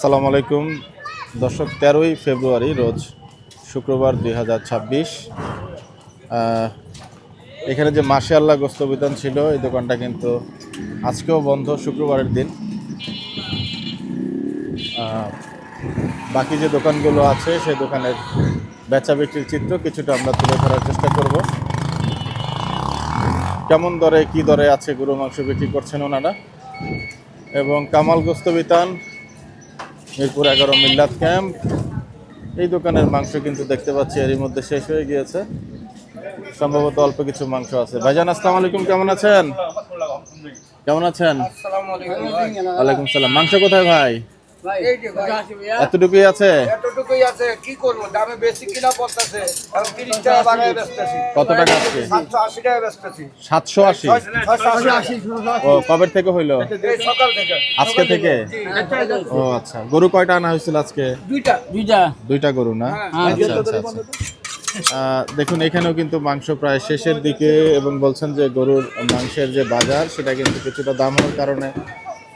আসসালামু আলাইকুম। দর্শক, তেরোই ফেব্রুয়ারি রোজ শুক্রবার দুই হাজার ছাব্বিশ। এখানে যে মাসে আল্লাহ গোস্ত বিধান ছিল, এই দোকানটা কিন্তু আজকেও বন্ধ, শুক্রবারের দিন। বাকি যে দোকানগুলো আছে, সেই দোকানের বেচা বিক্রির চিত্র কিছুটা আমরা তুলে ধরার চেষ্টা করব। কেমন দরে, কি দরে আছে গরু মাংস বিক্রি করছেন ওনারা? এবং কামাল গোস্ত বিতান মিরপুর এগারো মিল্লাত ক্যাম্প। এই দোকানের মাংস কিন্তু দেখতে পাচ্ছি এরই মধ্যে শেষ হয়ে গিয়েছে। সম্ভবত অল্প কিছু মাংস আছে। ভাইজান আসসালাম আলাইকুম কেমন আছেন? কেমন আছেন? ওয়ালাইকুম সালাম। মাংস কোথায় ভাই? এতটুকুই আছে? এতটুকুই আছে কি করব? দামে বেশি কিনা পড়তেছে এখন তিরিশ টাকা বাগায় বেচতেছি। কত টাকা আজকে? সাতশো আশি টাকা বেচতেছি। সাতশো আশি? ছয়শো আশি। ও কবে থেকে হইল? সকাল থেকে। আজকে থেকে? ও আচ্ছা। গরু কয়টা আনা হয়েছিল আজকে? দুইটা। দুইটা। দুইটা গরু না? আচ্ছা আচ্ছা আচ্ছা। আহ, দেখুন এখানেও কিন্তু মাংস প্রায় শেষের দিকে এবং বলছেন যে গরুর মাংসের যে বাজার সেটা কিন্তু কিছুটা দাম হওয়ার কারণে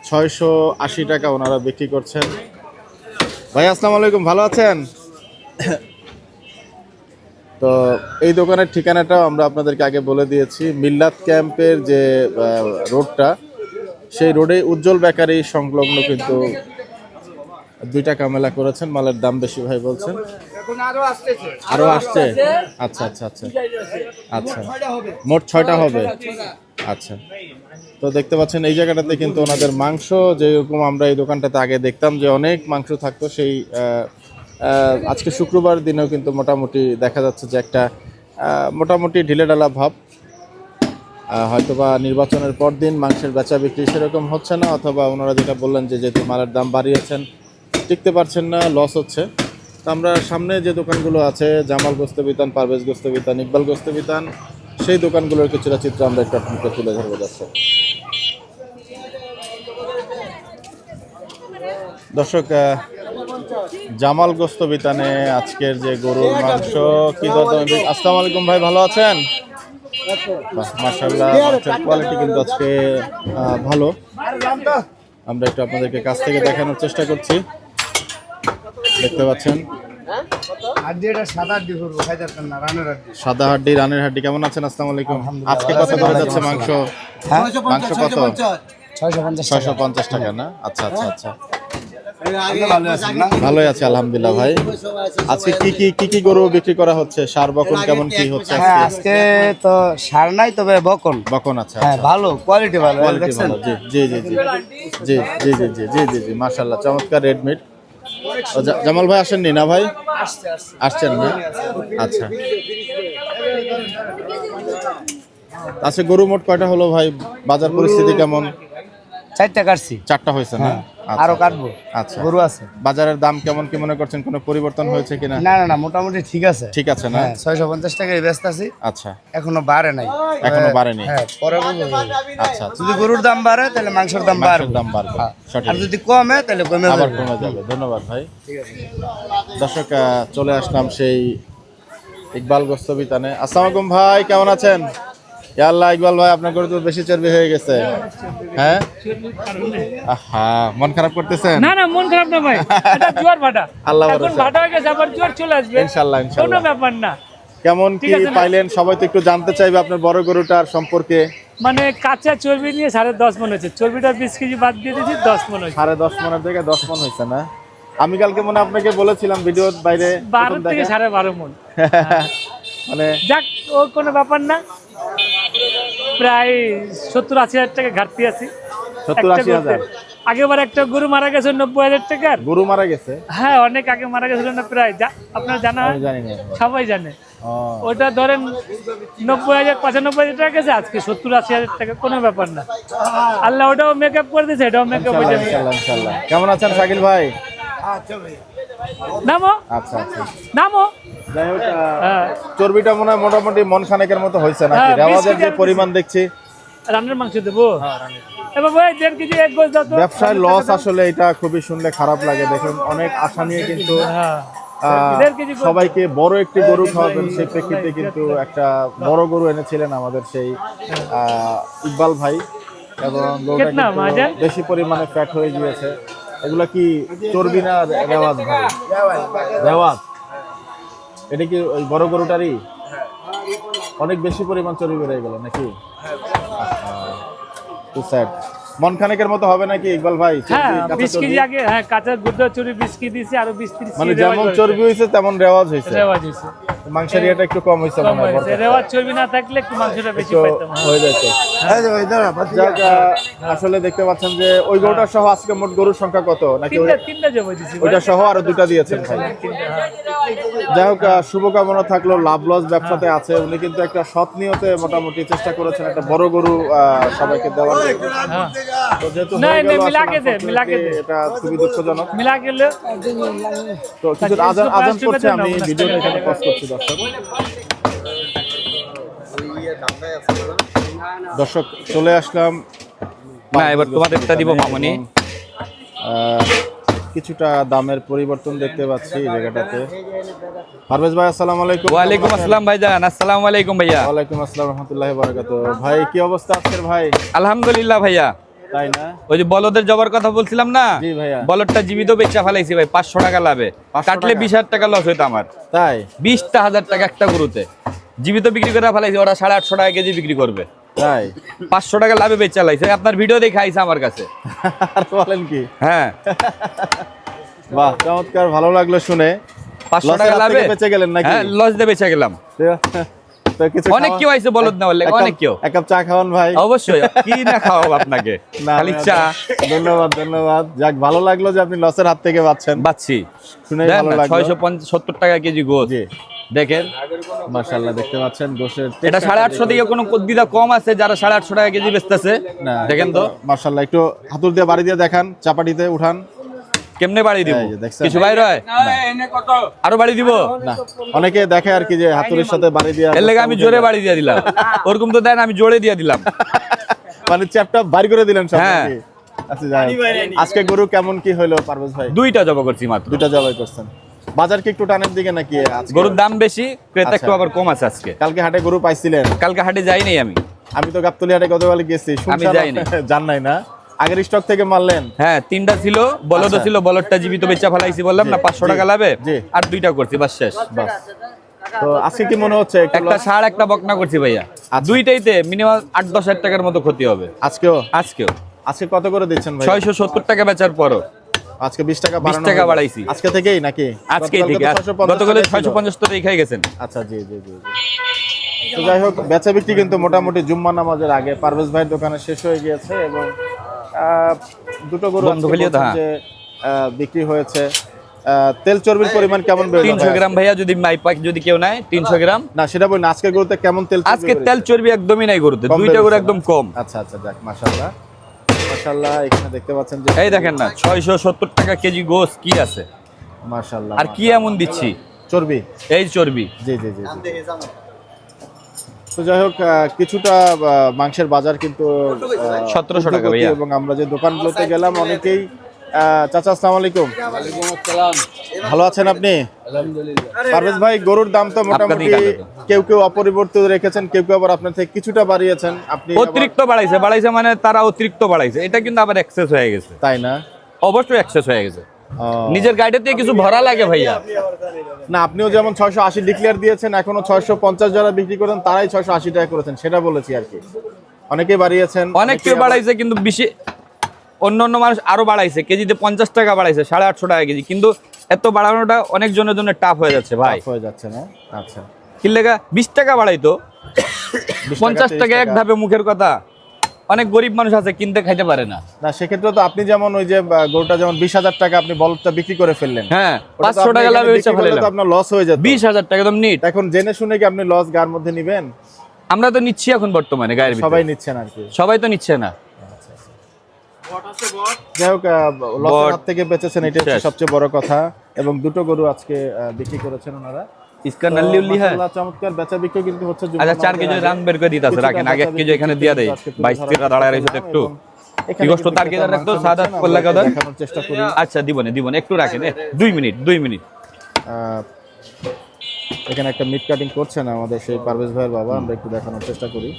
ছয়শো আশি টাকা ওনারা বিক্রি করছেন। ভাই আসসালামু আলাইকুম ভালো আছেন? তো এই দোকানের ঠিকানাটাও আমরা আপনাদেরকে আগে বলে দিয়েছি। মিল্লাত ক্যাম্পের যে রোডটা সেই রোডে উজ্জ্বল বেকারি সংলগ্ন কিন্তু দুইটা কামেলা করেছেন। মালের দাম বেশি ভাই বলছেন। আরও আরও আসছে? আচ্ছা আচ্ছা আচ্ছা। আচ্ছা। মোট ছয়টা হবে। আচ্ছা। তো দেখতে পাচ্ছেন, এই জায়গাটাতে কিন্তু ওনাদের মাংস যেরকম আমরা এই দোকানটাতে আগে দেখতাম যে অনেক মাংস থাকতো, সেই আজকে শুক্রবার দিনেও কিন্তু মোটামুটি দেখা যাচ্ছে যে একটা মোটামুটি ঢিলেঢালা ভাব। হয়তোবা নির্বাচনের পর দিন মাংসের বেচা বিক্রি সেরকম হচ্ছে না, অথবা ওনারা যেটা বললেন যে যেহেতু মালের দাম বাড়িয়েছেন, টিকতে পারছেন না লস হচ্ছে। তো আমরা সামনে যে দোকানগুলো আছে, জামাল গোস্ত বিতান, পারভেজ গোস্ত বিতান, ইকবাল গোস্ত বিতান সেই দোকানগুলোর কিছুটা চিত্র আমরা একটু আপনাকে তুলে ধরবো, দর্শক। দর্শক জামাল গোস্ত বিতানে আজকের যে গরুর মাংস, কি আসসালামু আলাইকুম ভাই, ভালো আছেন? মাংসের কোয়ালিটি কিন্তু আজকে ভালো। আমরা একটু আপনাদেরকে কাছ থেকে দেখানোর চেষ্টা করছি। দেখতে পাচ্ছেন? সাদা রানের হাড্ডি রানের হাড্ডি কেমন আছেন আসসালামু আলাইকুম আজকে কত করে যাচ্ছে মাংস মাংস কত ছয়শো পঞ্চাশ টাকা না আচ্ছা আচ্ছা আচ্ছা ভালোই আছে আলহামদুলিল্লাহ ভাই আজকে কি কি কি কি গরু বিক্রি করা হচ্ছে সার বকন কেমন কি হচ্ছে হ্যাঁ আজকে তো সার নাই তবে বকন বকন আছে হ্যাঁ ভালো কোয়ালিটি ভালো জি জি জি জি জি জি জি জি জি জি জি মাশাআল্লাহ চমৎকার রেড মিট জামাল ভাই আসেননি না ভাই? আসছেন না? আচ্ছা। আচ্ছা গরু মোট কয়টা হলো ভাই? বাজার পরিস্থিতি কেমন? চারটা কাটছি। চারটা হয়েছে না? আচ্ছা, আরও কাটবো। আচ্ছা। গরু আছে। বাজারের দাম কেমন কি মনে করছেন? কোনো পরিবর্তন হয়েছে কিনা? না না না মোটামুটি ঠিক আছে। ঠিক আছে না? হ্যাঁ ছয়শো পঞ্চাশ টাকায় ব্যস্ত আছি। আচ্ছা। এখনও বাড়ে নাই। এখনও বাড়েনি হ্যাঁ পরে আচ্ছা আচ্ছা। যদি গরুর দাম বাড়ে তাহলে মাংসের দাম মাংসের বাড়বে। দাম বাড়বে। হ্যাঁ। আর যদি কমে তাহলে কমে আবার কমে যাবে। ধন্যবাদ ভাই। দর্শক চলে আসলাম সেই ইকবাল গোস্তবিতানে আসসালামু আলাইকুম ভাই কেমন আছেন? আল্লাহ ইকবাল ভাই আপনার করে তো বেশি চর্বি হয়ে গেছে। হ্যাঁ? আহা মন খারাপ করতেছেন? না না মন খারাপ না ভাই। এটা জোয়ার ভাটা। আল্লাহ এখন ভাটা হয়ে গেছে আবার জোয়ার চলে আসবে। ইনশাল্লাহ কোনো ব্যাপার না। কেমন কি? পাইলেন? সবাই তো একটু জানতে চাইবে আপনার বড় গরুটার সম্পর্কে। মানে কাঁচা চর্বি নিয়ে সাড়ে দশ মন হয়েছে। চর্বিটা বিশ কেজি বাদ দিয়ে দিয়েছি দশ মন হয়েছে। সাড়ে দশ মনের থেকে দশ মন হয়েছে না? আমি কালকে মনে আপনাকে বলেছিলাম ভিডিওর বাইরে বারো থেকে সাড়ে বারো মন। মানে যাক ও কোনো ব্যাপার না। প্রায় সত্তর আশি হাজার টাকা ঘাটতি আছে। সত্তর একটা আশি হাজার? আগেবার একটা গরু মারা গেছে নব্বই হাজার টাকার। গরু মারা গেছে? হ্যাঁ অনেক আগে মারা গেছিল না প্রায়। আপনার জানা সবাই জানে। ওটা ধরেন নব্বই হাজার পঁচানব্বই হাজার টাকা গেছে আজকে সত্তর আশি হাজার টাকা কোনো ব্যাপার না। আল্লাহ ওটাও মেকআপ করে দিয়েছে এটাও মেকআপ কেমন আছেন শাকিল ভাই। নামো আচ্ছা আচ্ছা। নামো যাই হোক হ্যাঁ। চর্বিটা মনে হয় মোটামুটি মন খানেকের মতো হয়েছে নাকি? হ্যাঁ, রেওয়াজের যে পরিমাণ দেখছি। রান্নার মাংস দেবো? তো। ব্যবসায় লস আসলে এটা খুবই শুনলে খারাপ লাগে। দেখুন অনেক আশা নিয়ে কিন্তু হ্যাঁ। সবাইকে বড় একটি গরু খাওয়াবেন। সেই প্রেক্ষিতে কিন্তু একটা বড় গরু এনেছিলেন আমাদের সেই ইকবাল ভাই। এবং? বেশি পরিমাণে ফ্যাট হয়ে গিয়েছে। এগুলা কি চর্বি না রেওয়াজ ভাই? রেওয়াজ? এটা কি ওই বড় গরুটারই? অনেক বেশি পরিমাণ চর্বি বেড়ে গেল নাকি? টু স্যাড মন খানেকের মতো হবে নাকি ইকবাল ভাই? হ্যাঁ চর্বি, কাঁচা বিশ কেজি আগে হ্যাঁ কাঁচা গুদ্দ চুরি বিশ কেজি দিয়েছি আরও বিশ মানে যেমন চর্বি হয়েছে তেমন রেওয়াজ হয়েছে। রেওয়াজ হয়েছে। মাংসের ইয়েটা একটু কম হয়েছে কম মনে হয় রেওয়াজ চর্বি না থাকলে একটু মাংসটা বেশি পাইতাম হ্যাঁ। হয়ে যেত আসলে দেখতে পাচ্ছেন যে ওই গরুটা সহ আজকে মোট গরুর সংখ্যা কত নাকি তিনটা তিনটা জমা দিছি ভাই। ওইটা সহ আরও দুটা দিয়েছেন ভাই হ্যাঁ। যাই হোক শুভকামনা থাকল লাভ লস ব্যবসাতে আছে উনি কিন্তু একটা সৎ নিয়তে মোটামুটি চেষ্টা করেছেন একটা বড় গরু আহ, সবাইকে দেওয়ার জন্য। হ্যাঁ। তো যেহেতু। এটা খুবই দুঃখজনক মিলা গেলে তো কিছু আজান আজান করছে আমি না, ভিডিওটা এখানে পজ করছি দর্শক। দর্শক চলে আসলাম না, এবার তোমাদেরটা দিব মামনি। কিছুটা দামের পরিবর্তন দেখতে পাচ্ছি জায়গাটাতে। পারভেজ ভাই আসসালামু আলাইকুম। ওয়ালাইকুম আসসালাম ভাইজান। আসসালামু আলাইকুম ভাইয়া। ওয়ালাইকুম আসসালাম রহমতুল্লাহ বারাকাত ভাই কি অবস্থা আজকের ভাই? আলহামদুলিল্লাহ ভাইয়া। তাই না? ওই যে বলদের জবার কথা বলছিলাম না। বলদটা জীবিত বেচা ফেলাইছি ভাই পাঁচশো টাকা লাভে। কাটলে বিশ হাজার টাকা লস হইতো আমার। তাই? বিশটা হাজার টাকা একটা গরুতে। জীবিত বিক্রি করে ফেলাইছি ওরা সাড়ে আটশো টাকা কেজি বিক্রি করবে। তাই? পাঁচশো টাকা লাভে বেচা লাইছে। আপনার ভিডিও দেখে আইছে আমার কাছে। বলেন কি? হ্যাঁ। বাহ চমৎকার ভালো লাগল শুনে। পাঁচশো টাকা লাভে? বেঁচে গেলেন নাকি? হ্যাঁ লস দিয়ে বেচা গেলাম। কিছু অনেক কেউ আইছে বলদ এক কাপ- অনেক কেউ। এক কাপ চা খাওয়ান ভাই। অবশ্যই কি না খাওয়াবো আপনাকে? খালি চা। ধন্যবাদ ধন্যবাদ। যাক ভালো লাগল যে আপনি লসের হাত থেকে বাঁচছেন। বাচ্ছি। দেন ভালো লাগল। টাকা কেজি গোস জি। দেখেন। মাশাআল্লাহ দেখতে পাচ্ছেন গোশের এটা সাড়ে আটশো থেকে কোনো দিদা কম আছে যারা সাড়ে আটশো টাকা কেজি বেচতেছে। দেখেন তো। মাশাআল্লাহ একটু হাতুর দিয়ে বাড়ি দিয়ে দেখান চাপাটিতে উঠান। কেমনে বাড়ি দিব? কিছু বাইর হয়? আরও বাড়ি দিব? অনেকে দেখে আর কি যে হাতুড়ির সাথে বাড়ি দিয়ে এর লেগে আমি জোরে বাড়ি দিয়ে দিলাম। ওরকম তো দেন আমি জোরে দিয়ে দিলাম। মানে চ্যাপটা বাড়ি করে দিলেন সব হ্যাঁ। আচ্ছা যাই। আজকে গরু কেমন কি হইল পারভেজ ভাই? দুইটা জব করছি মাত্র। দুইটা জবাই করছেন। বাজার কি একটু টানের দিকে নাকি গরুর দাম বেশি ক্রেতা একটু আচ্ছা। আবার কম আছে আজকে। কালকে হাটে গরু পাইছিলেন। কালকে হাটে যাইনি আমি। আমি তো গাবতলি হাটে গতকাল গেছি। শুনশান যাইনি। জান নাই না? আগের স্টক থেকে মারলেন হ্যাঁ তিনটা ছিল বলদ আচ্ছা। ছিল বলদটা জীবিত বেচা ফেলাইছি বললাম না পাঁচশো টাকা লাভে। আর দুইটা করছি বাস শেষ বাস। তো আজকে কি মনে হচ্ছে একটা? ষাড় একটা বকনা করছি ভাইয়া। আচ্ছা। দুইটাইতে মিনিমাম আট দশ হাজার টাকার মতো ক্ষতি হবে। আজকেও? আজকেও। আজকে কত করে দিচ্ছেন ভাই ছয়শো সত্তর টাকা বেচার পরও। আজকে 20 টাকা 20 টাকা বাড়াইছি। আজকে থেকেই নাকি? গতকালকে থেকে। 650 গতকালে ছয়শো পঞ্চাশ তো রেখাই গেছেন। আচ্ছা জি জি জি জি। তো যাই হোক বেচা বিক্রি কিন্তু মোটামুটি জুম্মা নামাজের আগে পারভেজ ভাইয়ের দোকানে শেষ হয়ে গিয়েছে এবং দুটো গরু হ্যাঁ। যে বিক্রি হয়েছে। তেল চর্বির পরিমাণ কেমন তিনশো গ্রাম ভাইয়া যদি মাই পাক যদি কেউ নেয় তিনশো গ্রাম। না সেটা বলি আজকে গরুতে কেমন তেল চর্বি আজকে তেল চর্বি একদমই নাই গরুতে দুইটা গরু একদম কম। আচ্ছা আচ্ছা যাক মাশাআল্লাহ। মাশাআল্লাহ এখানে দেখতে পাচ্ছেন যে এই দেখেন না ছয়শো সত্তর টাকা কেজি গোস কি আছে? মাশাআল্লাহ আর কি এমন দিচ্ছি? চর্বি? এই চর্বি। জি জি জি জি। তো যাই হোক কিছুটা মাংসের বাজার কিন্তু 1700 টাকা। এবং আমরা যে দোকানগুলোতে গেলাম অনেকেই চাচা আসসালামু আলাইকুম। ভালো আছেন আপনি? পারভেজ ভাই গরুর দাম তো মোটামুটি কেউ কেউ অপরিবর্তিত রেখেছেন কেউ কেউ আবার আপনার থেকে কিছুটা বাড়িয়েছেন। আপনি অতিরিক্ত বাড়াইছে বাড়াইছে মানে তারা অতিরিক্ত বাড়াইছে। এটা কিন্তু আবার এক্সেস হয়ে গেছে। তাই না? অবশ্যই এক্সেস হয়ে গেছে। নিজের গাড়িতে কিছু ভরা লাগে ভাইয়া। না আপনিও যেমন ছয়শো আশি ডিক্লেয়ার দিয়েছেন এখনও ছয়শো পঞ্চাশ যারা বিক্রি করেন তারাই ছয়শো আশি টাকা করেছেন সেটা বলেছি আর কি। অনেকেই বাড়িয়েছেন অনেক বাড়াইছে কিন্তু বেশি অন্য অন্য মানুষ আরও বাড়াইছে কেজিতে পঞ্চাশ টাকা বাড়াইছে সাড়ে আটশো টাকা কেজি কিন্তু এত বাড়ানোটা অনেক জনের জন্য টাফ হয়ে যাচ্ছে ভাই। হয়ে যাচ্ছে না? আচ্ছা। কি লেগা বিশ টাকা বাড়াইতো 20 পঞ্চাশ টাকা এক ধাপে মুখের কথা। অনেক গরিব মানুষ আছে কিনতে খাইতে পারে না। না সেক্ষেত্রে তো আপনি যেমন ওই যে গরুটা যেমন বিশ হাজার টাকা আপনি বলদটা বিক্রি করে ফেললেন হ্যাঁ পাঁচশো টাকা লাভে ফেলাইলাম। আপনার লস হয়ে যেত। বিশ হাজার টাকা একদম নিট এখন জেনে শুনে কি আপনি লস গার মধ্যে নিবেন? আমরা তো নিচ্ছি এখন বর্তমানে গায়ের সবাই নিচ্ছেন আর কি। সবাই তো নিচ্ছে না। যাই হোক আহ, লসের হাত থেকে বেঁচেছেন এটা সবচেয়ে বড় কথা। এবং দুটো গরু আজকে বিক্রি করেছেন ওনারা। নাল্লি উল্লি হ্যাঁ। চমৎকার বেচা বিক্রি কিন্তু হচ্ছে আচ্ছা কেজি রান বের করে রাখেন আগে কেজি এখানে দিয়ে টাকা দাঁড়ায় একটু। কষ্ট তার কেজি রাখতো সাদা কল্লা আমরা চেষ্টা করি। আচ্ছা দিবনে দিবনে একটু রাখেন মিনিট দুই মিনিট। এখানে একটা মিট কাটিং করছেন আমাদের সেই পারভেজ ভাইয়ের বাবা আমরা একটু দেখানোর চেষ্টা করি।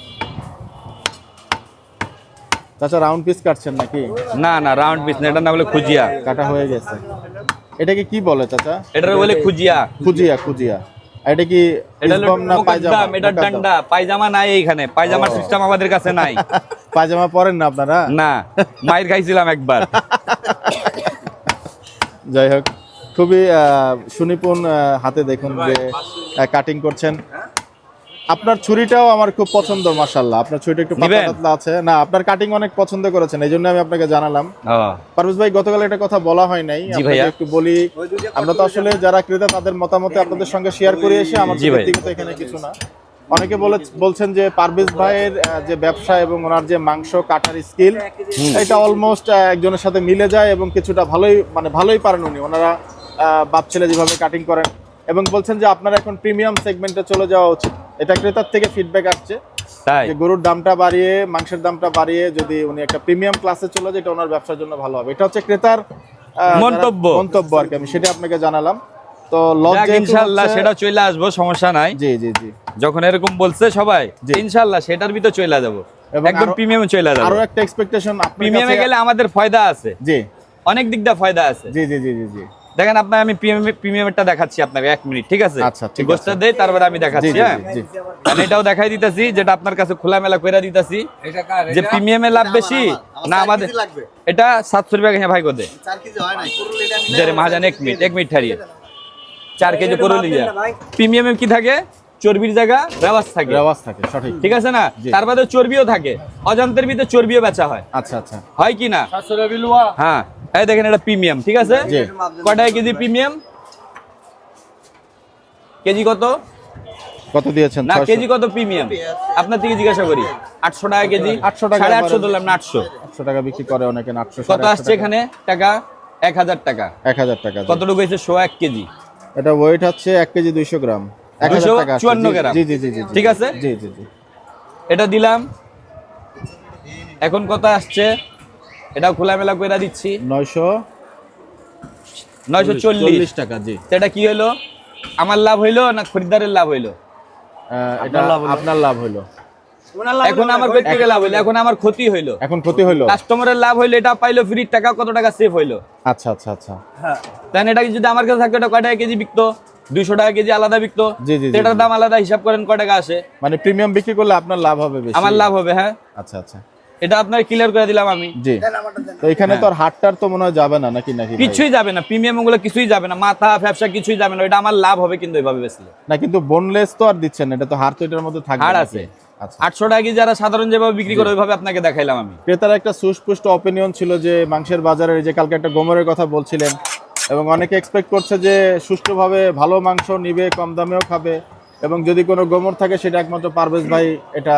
চাচা রাউন্ড পিস কাটছেন নাকি? না না রাউন্ড পিস না এটা না বলে খুজিয়া। কাটা হয়ে গেছে। এটাকে কি বলে চাচা? এটা বলে খুজিয়া। খুজিয়া খুজিয়া। এটা কি না পায়জামা? এটা ডান্ডা পায়জামা নাই এইখানে পায়জামার সিস্টেম আমাদের কাছে নাই। পায়জামা পরেন না আপনারা? না মায়ের খাইছিলাম একবার। যাই হোক খুবই আহ, সুনিপুণ হাতে দেখুন যে কাটিং করছেন। আপনার ছুরিটাও আমার খুব পছন্দ মাশাল্লাহ আপনার ছুরিটা একটু পাতলা পাতলা আছে। না আপনার কাটিং অনেক পছন্দ করেছেন এই জন্য আমি আপনাকে জানালাম। পারভেজ ভাই গতকাল একটা কথা বলা হয় নাই একটু বলি। আমরা তো আসলে যারা ক্রেতা তাদের মতামত আপনাদের সঙ্গে শেয়ার করে এসে আমার ব্যক্তিগত এখানে কিছু না। অনেকে বলে বলছেন যে পারভেজ ভাইয়ের যে ব্যবসা এবং ওনার যে মাংস কাটার স্কিল এটা অলমোস্ট একজনের সাথে মিলে যায় এবং কিছুটা ভালোই মানে ভালোই পারেন উনি। ওনারা বাপ ছেলে যেভাবে কাটিং করেন। এবং বলছেন যে আপনার এখন প্রিমিয়াম সেগমেন্টে চলে যাওয়া উচিত। এটা ক্রেতার থেকে ফিডব্যাক আসছে তাই? গরুর দামটা বাড়িয়ে মাংসের দামটা বাড়িয়ে যদি উনি একটা প্রিমিয়াম ক্লাসে চলে যায় এটা ওনার ব্যবসার জন্য ভালো হবে। এটা হচ্ছে ক্রেতার মন্তব্য। মন্তব্য আর কি আমি সেটা আপনাকে জানালাম। তো লস যাক, ইনশাল্লাহ সেটা চলে আসব সমস্যা নাই। জি জি জি। যখন এরকম বলছে সবাই জি। ইনশাল্লাহ সেটার ভিতর চলে যাব। একদম প্রিমিয়ামে চলে যাব। আরও একটা এক্সপেকটেশন প্রিমিয়ামে গেলে আমাদের ফায়দা আছে। জি। অনেক দিক দিয়ে ফায়দা আছে। জি জি জি জি জি। দেখেন আপনার আমি প্রিমিয়ামটা দেখাচ্ছি আপনাকে এক মিনিট ঠিক আছে? আচ্ছা, গোষ্ঠটা দেই তারপরে আমি দেখাচ্ছি হ্যাঁ? আমি এটাও দেখাই দিতেছি যেটা আপনার কাছে খোলামেলা কইরা দিতেছি। এটা কার? যে প্রিমিয়ামে লাভ বেশি না আমাদের এটা সাতশো রুপিয়া হ্যাঁ ভাই কোদে মহাজান এক মিনিট এক মিনিট ঠারিয়ে চার কেজি করে লিয়া। প্রিমিয়ামে কি থাকে? চর্বির জায়গা রেওয়াজ থাকে। রেওয়াজ থাকে সঠিক। ঠিক আছে না। তার বাদে চর্বিও থাকে। অজান্তের ভিতরে চর্বিও বেচা হয়। আচ্ছা আচ্ছা। হয় কি না? হ্যাঁ। এই দেখেন এটা প্রিমিয়াম ঠিক আছে। কয়টায় কেজি প্রিমিয়াম? কেজি কত? কত দিয়েছেন? না কেজি কত প্রিমিয়াম? আপনার থেকে জিজ্ঞাসা করি। আটশো টাকা কেজি। 800 টাকা সাড়ে আটশো একবারে। ধরলাম না আটশো। 800 টাকা বিক্রি করে অনেকে 800 কত আসছে এখানে? টাকা? এক হাজার টাকা। 1000 টাকা জি। কতটুকু হয়েছে? শো এক কেজি। এটা ওয়েট হচ্ছে 1 কেজি 200 গ্রাম। 1000 টাকা গ্রাম। জি জি জি জি। ঠিক আছে? জি জি জি। এটা দিলাম। এখন কত আসছে? এটাও খোলামেলা করে দিচ্ছি। 900 নয়শো চল্লিশ টাকা জি। তো এটা কি হলো আমার লাভ হইল না খরিদ্দারের লাভ হইল? এটা আপনার লাভ হলো এখন আমার থেকে লাভ হইল? এখন আমার ক্ষতি হইল। এখন ক্ষতি হলো কাস্টমারের লাভ হইল এটা পাইলো ফ্রি টাকা কত টাকা সেভ হইল? আচ্ছা আচ্ছা আচ্ছা। তাই এটা যদি আমার কাছে থাকতো এটা কয় টাকা কেজি বিকতো? দুইশো টাকা কেজি আলাদা বিকতো? এটার দাম আলাদা হিসাব করেন কয় টাকা আসে? মানে প্রিমিয়াম বিক্রি করলে আপনার লাভ হবে বেশি। আমার লাভ হবে হ্যাঁ। আচ্ছা আচ্ছা। এটা আপনার ক্লিয়ার করে দিলাম আমি। জি। তো এখানে তো আর হাটটার তো মনে হয় যাবে না নাকি নাকি কিছুই যাবে না প্রিমিয়ামগুলো কিছুই যাবে না মাথা ব্যবসা কিছুই যাবে না এটা আমার লাভ হবে কিন্তু এইভাবে বেচলে। না কিন্তু বোনলেস তো আর দিচ্ছেন না, এটা তো হাড় তো এটার মধ্যে থাকবে হাড় আছে। আচ্ছা। আটশো টাকা যারা সাধারণ যেভাবে বিক্রি করে ওইভাবে আপনাকে দেখাইলাম আমি। ক্রেতার একটা সুস্পষ্ট অপিনিয়ন ছিল যে মাংসের বাজারে এই যে কালকে একটা গোমরের কথা বলছিলেন এবং অনেকে এক্সপেক্ট করছে যে সুষ্ঠুভাবে ভালো মাংস নিবে কম দামেও খাবে এবং যদি কোনো গোমর থাকে সেটা একমাত্র পারভেজ ভাই এটা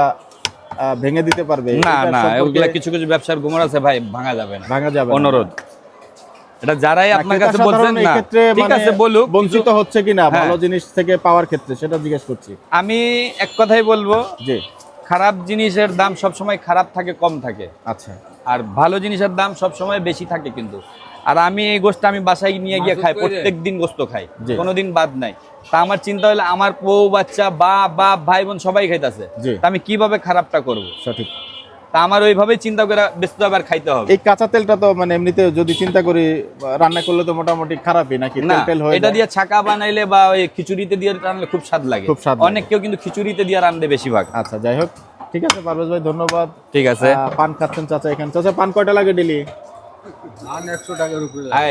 ভেঙে দিতে পারবে। না না ওগুলা কিছু কিছু ব্যবসার গুমর আছে ভাই ভাঙা যাবে না। ভাঙা যাবে অনুরোধ। এটা যারাই আপনার কাছে বলছেন না ঠিক মানে আছে বলুক বঞ্চিত হচ্ছে কিনা হ্যাঁ। ভালো জিনিস থেকে পাওয়ার ক্ষেত্রে সেটা জিজ্ঞেস করছি। আমি এক কথাই বলব যে খারাপ জিনিসের দাম সবসময় খারাপ থাকে কম থাকে। আচ্ছা। আর ভালো জিনিসের দাম সবসময় বেশি থাকে কিন্তু। আর আমি এই গোস্ত আমি বাসায় নিয়ে গিয়ে খাই প্রত্যেক দিন গোস্ত খাই। কোনোদিন বাদ নাই। তা আমার চিন্তা হলো আমার বউ বাচ্চা বা বাপ ভাই বোন সবাই খাইতেছে। তা আমি কীভাবে খারাপটা করব? সঠিক। তা আমার ওইভাবেই চিন্তা করে হবে আর খাইতে হবে। এই কাঁচা তেলটা তো মানে এমনিতে যদি চিন্তা করি রান্না করলে তো মোটামুটি খারাপই নাকি? না তেল তেল হয়ে এটা দিয়ে ছাকা বানাইলে বা ওই খিচুড়িতে দিয়ে রান্নলে খুব স্বাদ লাগে। খুব স্বাদ অনেক কেউ কিন্তু খিচুড়িতে দিয়ে রান্ধে বেশিরভাগ আচ্ছা যাই হোক। ঠিক আছে পারভেজ ভাই ধন্যবাদ। ঠিক আছে। পান খাচ্ছেন চাচা এখানে। চাচা পান কয়টা লাগে ডেলি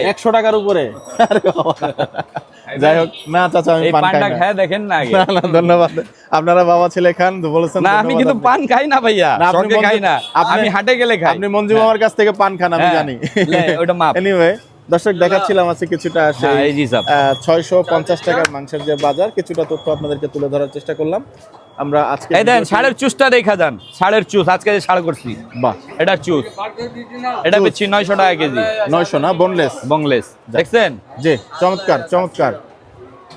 একশো টাকার উপরে। যাই হোক না চাচা আমি পান খাই পানটা না দেখেন না না, না, ধন্যবাদ। আপনারা বাবা ছেলে খান বলেছেন না আমি কিন্তু পান খাই না ভাইয়া না, আপনি সঙ্গে খাই না। আপনি- আমি হাটে গেলে খাই। আপনি মঞ্জু মামার কাছ থেকে পান খান আমি হ্যাঁ, জানি। ওটা মাপ। এনিওয়ে দর্শক দেখাচ্ছিলাম আছে কিছুটা হ্যাঁ। ছয়শো পঞ্চাশ টাকার মাংসের যে বাজার কিছুটা তথ্য আপনাদেরকে তুলে ধরার চেষ্টা করলাম। আমরা আজকে এই দেন ষাঁড়ের চুসটা দেখা যান। ষাঁড়ের চুস আজকে যে ষাঁড় করছি। বাহ। এটা চুস এটা বেচছি নয়শো টাকা কেজি। নয়শো না বোনলেস বংলেস দেখছেন? জি চমৎকার চমৎকার।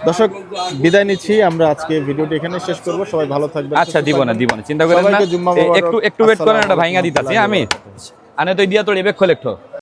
দর্শক বিদায় নিচ্ছি আমরা আজকে ভিডিওটি এখানে শেষ করব। সবাই ভালো থাকবেন আচ্ছা দিব না। দিব না চিন্তা করেন না। একটু একটু ওয়েট করেন এটা আলাইকুম। দিতাছি আমি। আনে তো দিয়া তোর এবেক খোলেক্ট